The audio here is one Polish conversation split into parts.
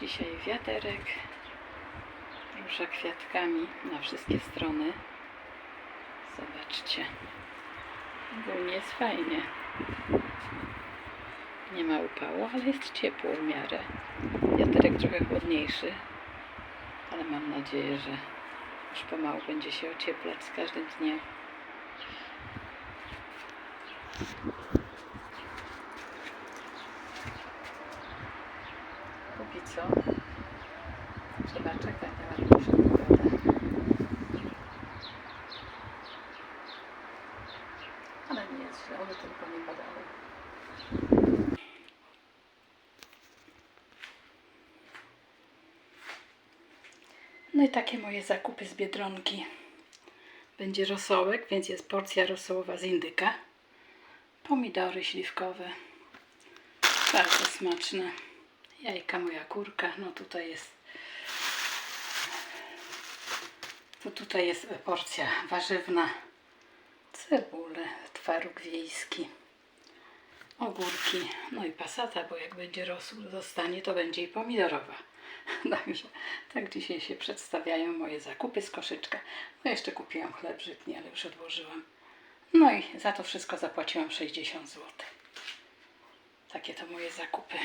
Dzisiaj wiaterek rusza kwiatkami na wszystkie strony. Zobaczcie. Ogólnie jest fajnie. Nie ma upału, ale jest ciepło w miarę. Wiaterek trochę chłodniejszy, ale mam nadzieję, że już pomału będzie się ocieplać z każdym dniem. Póki co trzeba czekać na ładniejszą pogodę. Ale nie jest źle, one tylko nie padały. No i takie moje zakupy z Biedronki. Będzie rosołek, więc jest porcja rosołowa z indyka. Pomidory śliwkowe. Bardzo smaczne. Jajka moja kurka. No tutaj jest to tutaj jest porcja warzywna. Cebulę, twaróg wiejski, ogórki, no i pasata, bo jak będzie rosół zostanie, to będzie i pomidorowa. Także tak dzisiaj się przedstawiają moje zakupy z koszyczka. No jeszcze kupiłam chleb żytni, ale już odłożyłam. No i za to wszystko zapłaciłam 60 zł. Takie to moje zakupy.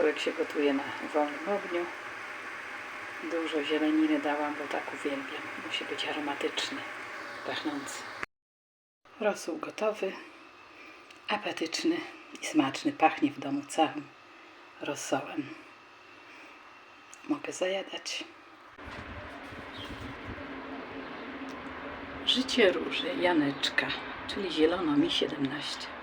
Rosołek się gotuje na wolnym ogniu. Dużo zieleniny dałam, bo tak uwielbiam. Musi być aromatyczny, pachnący. Rosół gotowy. apetyczny i smaczny. Pachnie w domu całym rosołem. Mogę zajadać. Życie róży, Janeczka, czyli zielono mi 17.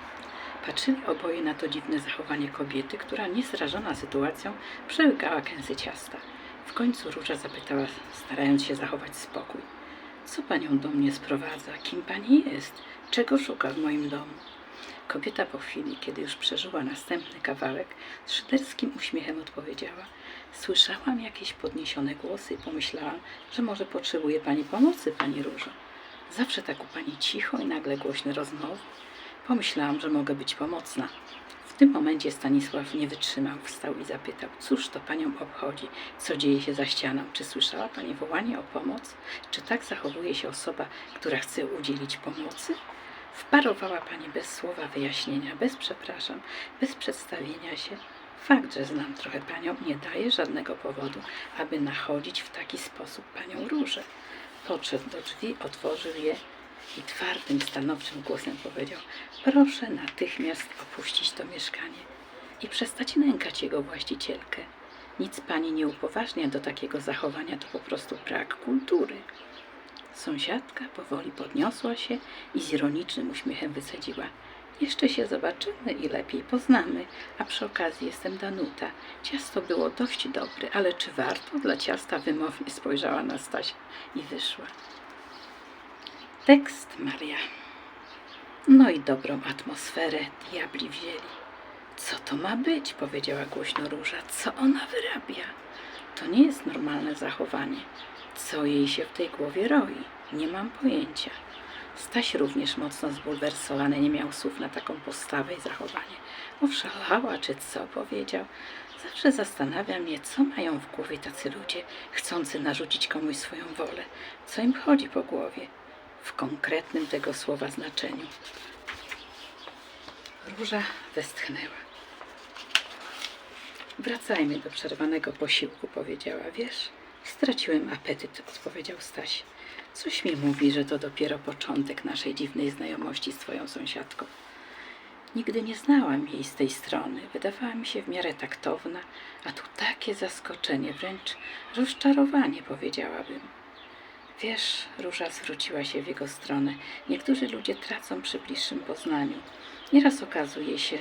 Patrzyli oboje na to dziwne zachowanie kobiety, która niezrażona sytuacją przełykała kęsy ciasta. W końcu Róża zapytała, starając się zachować spokój. Co panią do mnie sprowadza? Kim pani jest? Czego szuka w moim domu? Kobieta po chwili, kiedy już przeżyła następny kawałek, z szyderskim uśmiechem odpowiedziała: Słyszałam jakieś podniesione głosy i pomyślałam, że może potrzebuje pani pomocy, pani Różo. Zawsze tak u pani cicho i nagle głośne rozmowy. Pomyślałam, że mogę być pomocna. W tym momencie Stanisław nie wytrzymał, wstał i zapytał: Cóż to panią obchodzi? Co dzieje się za ścianą? Czy słyszała pani wołanie o pomoc? Czy tak zachowuje się osoba, która chce udzielić pomocy? Wparowała pani bez słowa wyjaśnienia, bez przepraszam, bez przedstawienia się. Fakt, że znam trochę panią, nie daje żadnego powodu, aby nachodzić w taki sposób panią różę. Podszedł do drzwi, otworzył je i twardym, stanowczym głosem powiedział: Proszę natychmiast opuścić to mieszkanie i przestać nękać jego właścicielkę. Nic pani nie upoważnia do takiego zachowania, to po prostu brak kultury. Sąsiadka powoli podniosła się i z ironicznym uśmiechem wycedziła. Jeszcze się zobaczymy i lepiej poznamy, a przy okazji jestem Danuta. Ciasto było dość dobre, ale czy warto dla ciasta wymownie spojrzała na Stasia i wyszła. Tekst Maria. No i dobrą atmosferę diabli wzięli. Co to ma być? powiedziała głośno Róża. Co ona wyrabia? To nie jest normalne zachowanie. Co jej się w tej głowie roi? Nie mam pojęcia. Staś również mocno zbulwersowany, nie miał słów na taką postawę i zachowanie. Oszalała, czy co powiedział. Zawsze zastanawia mnie, co mają w głowie tacy ludzie, chcący narzucić komuś swoją wolę. Co im chodzi po głowie? W konkretnym tego słowa znaczeniu. Róża westchnęła. Wracajmy do przerwanego posiłku, powiedziała. Wiesz, straciłem apetyt, odpowiedział Staś. Coś mi mówi, że to dopiero początek naszej dziwnej znajomości z twoją sąsiadką. Nigdy nie znałam jej z tej strony. Wydawała mi się w miarę taktowna, a tu takie zaskoczenie, wręcz rozczarowanie, powiedziałabym. Wiesz, Róża zwróciła się w jego stronę. Niektórzy ludzie tracą przy bliższym poznaniu. Nieraz okazuje się,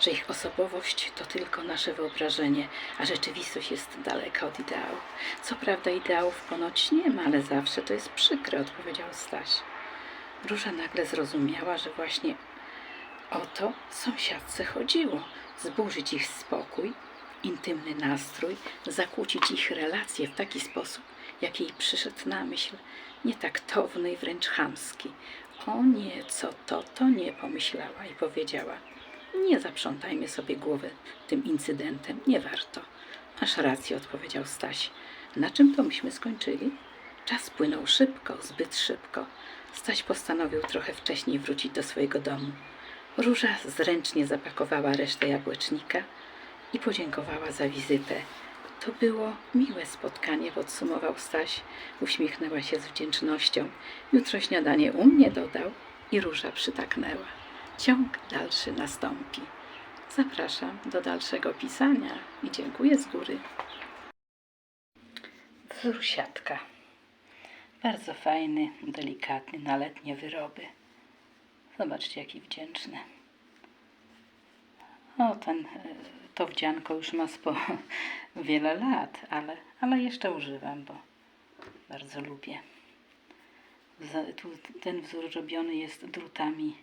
że ich osobowość to tylko nasze wyobrażenie, a rzeczywistość jest daleka od ideału. Co prawda ideałów ponoć nie ma, ale zawsze to jest przykre, odpowiedział Staś. Róża nagle zrozumiała, że właśnie o to sąsiadce chodziło. Zburzyć ich spokój, intymny nastrój, zakłócić ich relacje w taki sposób, jaki jej przyszedł na myśl, nietaktowny i wręcz chamski. O nie, co to, to nie pomyślała i powiedziała. Nie zaprzątajmy sobie głowy tym incydentem, nie warto. Masz rację, odpowiedział Staś. Na czym to myśmy skończyli? Czas płynął szybko, zbyt szybko. Staś postanowił trochę wcześniej wrócić do swojego domu. Róża zręcznie zapakowała resztę jabłecznika i podziękowała za wizytę. To było miłe spotkanie, podsumował Staś. Uśmiechnęła się z wdzięcznością. Jutro śniadanie u mnie dodał i Róża przytaknęła. Ciąg dalszy nastąpi. Zapraszam do dalszego pisania i dziękuję z góry. Wzór siatka. Bardzo fajny, delikatny, na letnie wyroby. Zobaczcie, jaki wdzięczny. O, ten, e, to wdzianko już ma spo wiele lat, ale, ale jeszcze używam, bo bardzo lubię. Tu, ten wzór robiony jest drutami,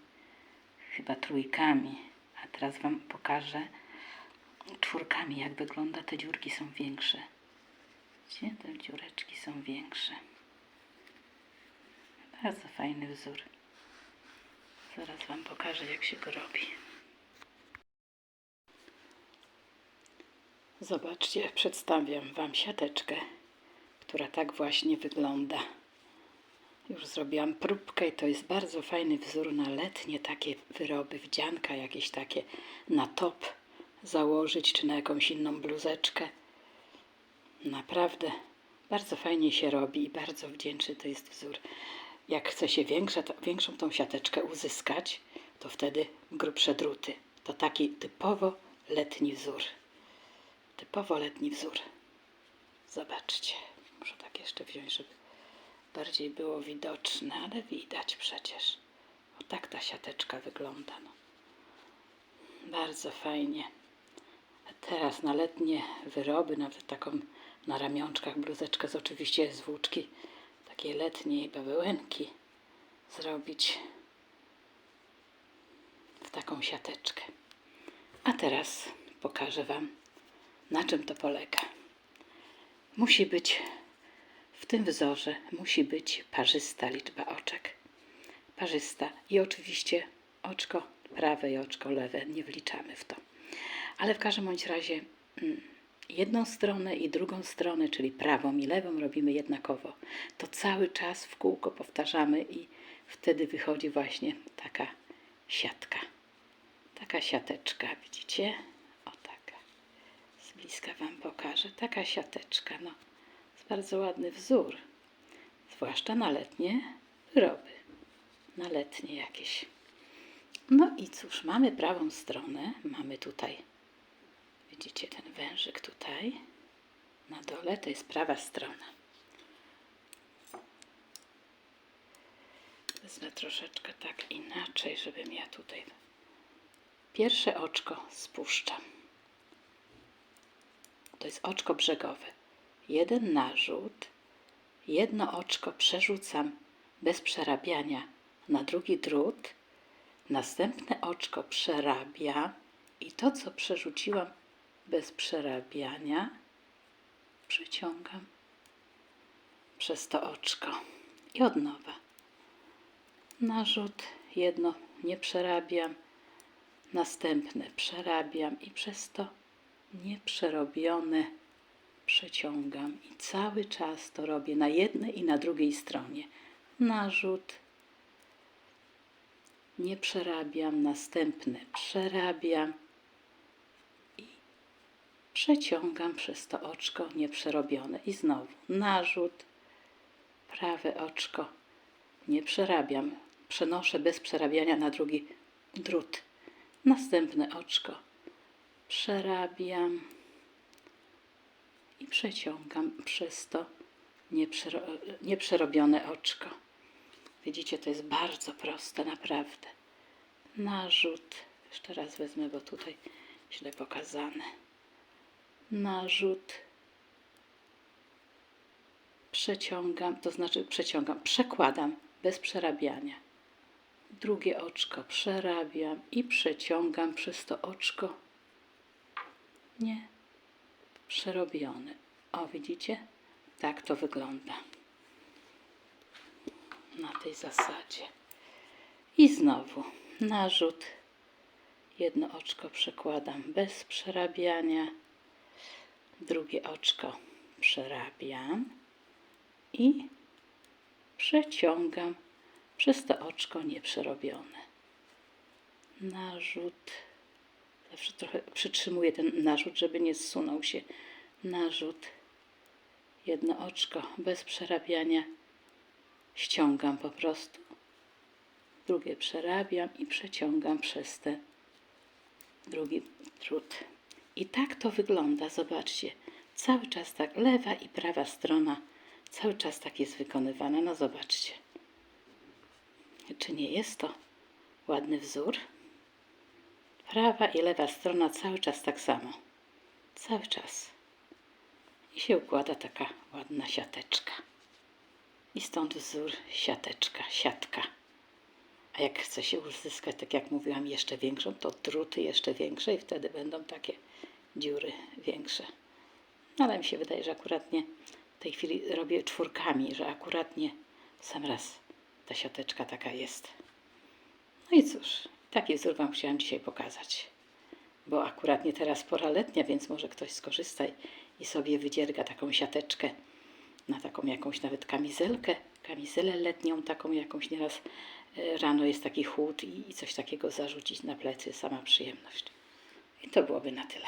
chyba trójkami, a teraz Wam pokażę czwórkami, jak wygląda. Te dziurki są większe. Widzicie? Te dziureczki są większe. Bardzo fajny wzór. Zaraz Wam pokażę, jak się go robi. Zobaczcie, przedstawiam Wam siateczkę, która tak właśnie wygląda. Już zrobiłam próbkę i to jest bardzo fajny wzór na letnie takie wyroby, wdzianka jakieś takie na top założyć, czy na jakąś inną bluzeczkę. Naprawdę bardzo fajnie się robi i bardzo wdzięczny to jest wzór. Jak chce się większe, to, większą tą siateczkę uzyskać, to wtedy grubsze druty. To taki typowo letni wzór. Typowo letni wzór. Zobaczcie. Muszę tak jeszcze wziąć, żeby bardziej było widoczne, ale widać przecież. O tak ta siateczka wygląda. No. Bardzo fajnie. A teraz na letnie wyroby, nawet taką na ramionczkach bluzeczkę z oczywiście z włóczki takiej letniej bawełenki zrobić w taką siateczkę. A teraz pokażę Wam, na czym to polega. Musi być w tym wzorze musi być parzysta liczba oczek. Parzysta i oczywiście oczko prawe i oczko lewe nie wliczamy w to. Ale w każdym bądź razie mm, jedną stronę i drugą stronę, czyli prawą i lewą robimy jednakowo. To cały czas w kółko powtarzamy i wtedy wychodzi właśnie taka siatka. Taka siateczka, widzicie? Bliska Wam pokażę. Taka siateczka, no. Jest bardzo ładny wzór. Zwłaszcza na letnie wyroby. Na letnie jakieś. No i cóż, mamy prawą stronę. Mamy tutaj, widzicie ten wężyk tutaj. Na dole to jest prawa strona. Wezmę troszeczkę tak inaczej, żebym ja tutaj pierwsze oczko spuszczam. To jest oczko brzegowe. Jeden narzut, jedno oczko przerzucam bez przerabiania na drugi drut, następne oczko przerabiam i to, co przerzuciłam bez przerabiania, przeciągam przez to oczko i od nowa. Narzut, jedno nie przerabiam, następne przerabiam i przez to nieprzerobione. Przeciągam i cały czas to robię na jednej i na drugiej stronie. Narzut, nie przerabiam, następny przerabiam i przeciągam przez to oczko nieprzerobione. I znowu narzut, prawe oczko, nie przerabiam, przenoszę bez przerabiania na drugi drut. Następne oczko przerabiam i przeciągam przez to nieprzero, nieprzerobione oczko. Widzicie, to jest bardzo proste, naprawdę. Narzut, jeszcze raz wezmę, bo tutaj źle pokazane. Narzut, przeciągam, to znaczy przeciągam, przekładam bez przerabiania. Drugie oczko przerabiam i przeciągam przez to oczko nie przerobione. O, widzicie? Tak to wygląda. Na tej zasadzie. I znowu narzut. Jedno oczko przekładam bez przerabiania. Drugie oczko przerabiam i przeciągam przez to oczko nieprzerobione. Narzut. Zawsze trochę przytrzymuję ten narzut, żeby nie zsunął się. Narzut. Jedno oczko bez przerabiania. Ściągam po prostu. Drugie przerabiam i przeciągam przez te drugi drut. I tak to wygląda. Zobaczcie. Cały czas tak lewa i prawa strona cały czas tak jest wykonywana. No zobaczcie. Czy nie jest to ładny wzór? Prawa i lewa strona cały czas tak samo. Cały czas. I się układa taka ładna siateczka. I stąd wzór siateczka, siatka. A jak chce się uzyskać, tak jak mówiłam, jeszcze większą, to druty jeszcze większe i wtedy będą takie dziury większe. No, ale mi się wydaje, że akuratnie w tej chwili robię czwórkami, że akuratnie sam raz ta siateczka taka jest. No i cóż, taki wzór Wam chciałam dzisiaj pokazać. Bo akurat nie teraz pora letnia, więc może ktoś skorzysta i sobie wydzierga taką siateczkę na taką jakąś nawet kamizelkę, kamizelę letnią taką jakąś nieraz e, rano jest taki chłód i, i coś takiego zarzucić na plecy, sama przyjemność. I to byłoby na tyle.